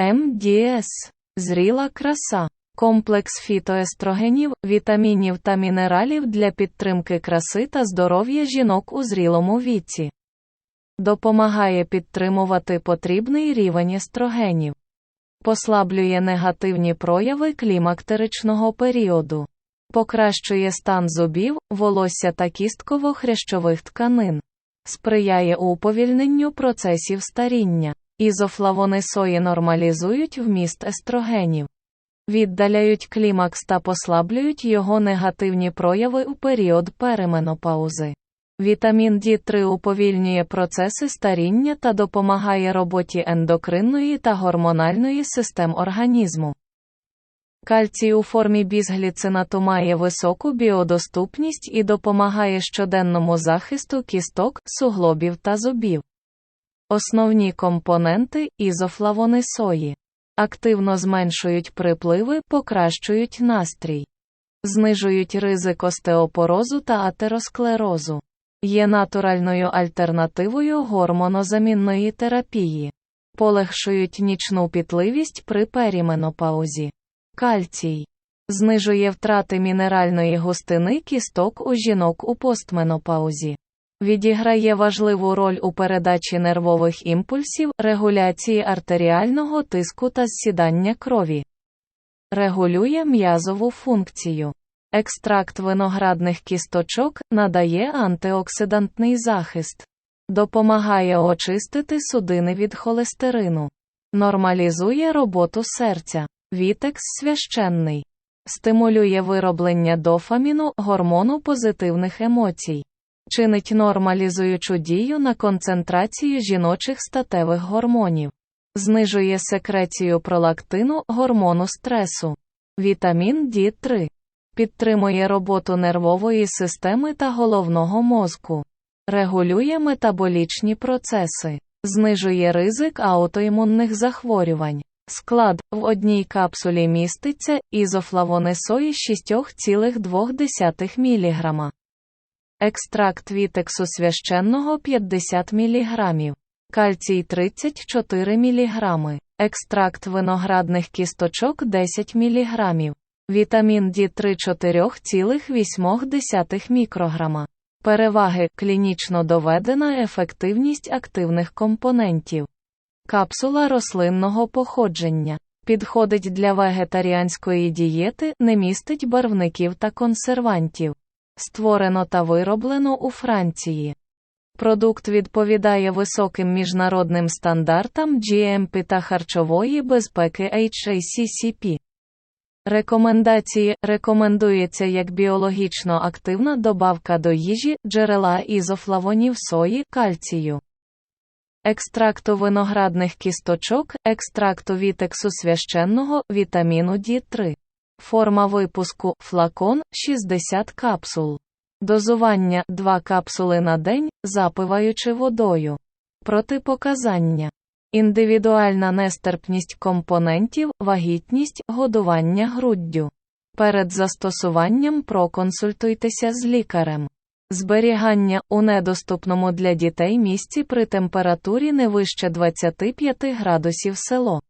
МДС. Зріла краса. Комплекс фітоестрогенів, вітамінів та мінералів для підтримки краси та здоров'я жінок у зрілому віці. Допомагає підтримувати потрібний рівень естрогенів. Послаблює негативні прояви клімактеричного періоду. Покращує стан зубів, волосся та кістково-хрящових тканин. Сприяє уповільненню процесів старіння. Ізофлавони сої нормалізують вміст естрогенів. Віддаляють клімакс та послаблюють його негативні прояви у період переменопаузи. Вітамін D3 уповільнює процеси старіння та допомагає роботі ендокринної та гормональної систем організму. Кальцій у формі бізгліцинату має високу біодоступність і допомагає щоденному захисту кісток, суглобів та зубів. Основні компоненти ізофлавони сої активно зменшують припливи, покращують настрій, знижують ризик остеопорозу та атеросклерозу, є натуральною альтернативою гормонозамінної терапії, полегшують нічну пітливість при періменопаузі. Кальцій. Знижує втрати мінеральної густини кісток у жінок у постменопаузі. Відіграє важливу роль у передачі нервових імпульсів, регуляції артеріального тиску та зсідання крові. Регулює м'язову функцію. Екстракт виноградних кісточок надає антиоксидантний захист. Допомагає очистити судини від холестерину. Нормалізує роботу серця. Вітекс священний. Стимулює вироблення дофаміну, гормону позитивних емоцій. Чинить нормалізуючу дію на концентрацію жіночих статевих гормонів. Знижує секрецію пролактину, гормону стресу. Вітамін D3. Підтримує роботу нервової системи та головного мозку. Регулює метаболічні процеси. Знижує ризик аутоімунних захворювань. Склад в одній капсулі міститься ізофлавони сої 6,2 мг. Екстракт вітексу священного 50 мг. Кальцій 34 мг. Екстракт виноградних кісточок 10 мг. Вітамін D3 4,8 мікрограма. Переваги клінічно доведена ефективність активних компонентів. Капсула рослинного походження. Підходить для вегетаріанської дієти, не містить барвників та консервантів. Створено та вироблено у Франції. Продукт відповідає високим міжнародним стандартам GMP та харчової безпеки HACCP. Рекомендації рекомендується як біологічно активна добавка до їжі, джерела ізофлавонів сої, кальцію. Екстракту виноградних кісточок, екстракту вітексу священного, вітаміну D3. Форма випуску флакон 60 капсул. Дозування 2 капсули на день, запиваючи водою. Протипоказання. Індивідуальна нестерпність компонентів, вагітність, годування груддю. Перед застосуванням проконсультуйтеся з лікарем. Зберігання у недоступному для дітей місці при температурі не вище 25 градусів село.